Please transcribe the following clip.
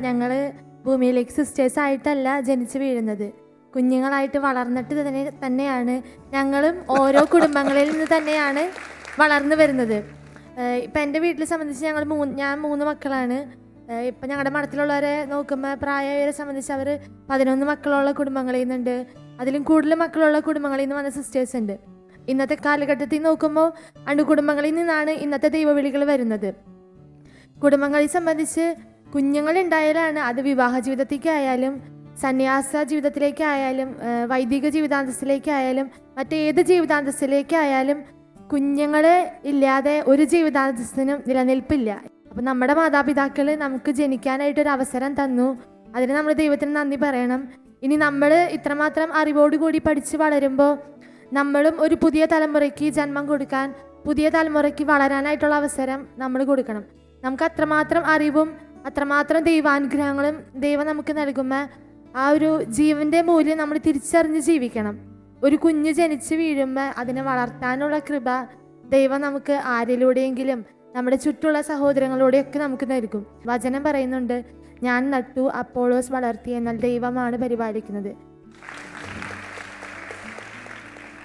ഞങ്ങൾ ഭൂമിയിലേക്ക് സിസ്റ്റേഴ്സ് ആയിട്ടല്ല ജനിച്ചു വീഴുന്നത്. കുഞ്ഞുങ്ങളായിട്ട് വളർന്നിട്ട് തന്നെ തന്നെയാണ് ഞങ്ങളും ഓരോ കുടുംബങ്ങളിൽ നിന്ന് തന്നെയാണ് വളർന്നു വരുന്നത്. ഇപ്പം എന്റെ വീട്ടിൽ സംബന്ധിച്ച് ഞങ്ങൾ മൂന്ന് ഞാൻ മൂന്ന് മക്കളാണ്. ഇപ്പം ഞങ്ങളുടെ മഠത്തിലുള്ളവരെ നോക്കുമ്പോൾ പ്രായവരെ സംബന്ധിച്ച് അവർ പതിനൊന്ന് മക്കളുള്ള കുടുംബങ്ങളിൽ നിന്നുണ്ട്. അതിലും കൂടുതൽ മക്കളുള്ള കുടുംബങ്ങളിൽ നിന്ന് വന്ന സിസ്റ്റേഴ്സ് ഉണ്ട്. ഇന്നത്തെ കാലഘട്ടത്തിൽ നോക്കുമ്പോൾ അണ്ടു കുടുംബങ്ങളിൽ നിന്നാണ് ഇന്നത്തെ ദൈവവിളികൾ വരുന്നത്. കുടുംബങ്ങളെ സംബന്ധിച്ച് കുഞ്ഞുങ്ങളുണ്ടായാലാണ് അത് വിവാഹ ജീവിതത്തിലേക്കായാലും സന്യാസ ജീവിതത്തിലേക്കായാലും വൈദിക ജീവിതാന്തസ്സിലേക്കായാലും മറ്റേത് ജീവിതാന്തസ്സിലേക്കായാലും കുഞ്ഞുങ്ങളെ ഇല്ലാതെ ഒരു ജീവിതാന്തസ്സിനും നിലനിൽപ്പില്ല. അപ്പം നമ്മുടെ മാതാപിതാക്കൾ നമുക്ക് ജനിക്കാനായിട്ടൊരു അവസരം തന്നു. അതിന് നമ്മൾ ദൈവത്തിന് നന്ദി പറയണം. ഇനി നമ്മൾ ഇത്രമാത്രം അറിവോടുകൂടി പഠിച്ച് വളരുമ്പോൾ നമ്മളും ഒരു പുതിയ തലമുറയ്ക്ക് ജന്മം കൊടുക്കാൻ പുതിയ തലമുറയ്ക്ക് വളരാനായിട്ടുള്ള അവസരം നമ്മൾ കൊടുക്കണം. നമുക്ക് അത്രമാത്രം അറിവും അത്രമാത്രം ദൈവാനുഗ്രഹങ്ങളും ദൈവം നമുക്ക് നൽകുമ്പോൾ ആ ഒരു ജീവന്റെ മൂല്യം നമ്മൾ തിരിച്ചറിഞ്ഞ് ജീവിക്കണം. ഒരു കുഞ്ഞ് ജനിച്ച് വീഴുമ്പോൾ അതിനെ വളർത്താനുള്ള കൃപ ദൈവം നമുക്ക് ആരിലൂടെയെങ്കിലും നമ്മുടെ ചുറ്റുള്ള സഹോദരങ്ങളോടെയൊക്കെ നമുക്ക് നൽകും. വചനം പറയുന്നുണ്ട് ഞാൻ നട്ടു അപ്പോളോസ് വളർത്തി എന്നാൽ ദൈവമാണ് പരിപാലിക്കുന്നത്.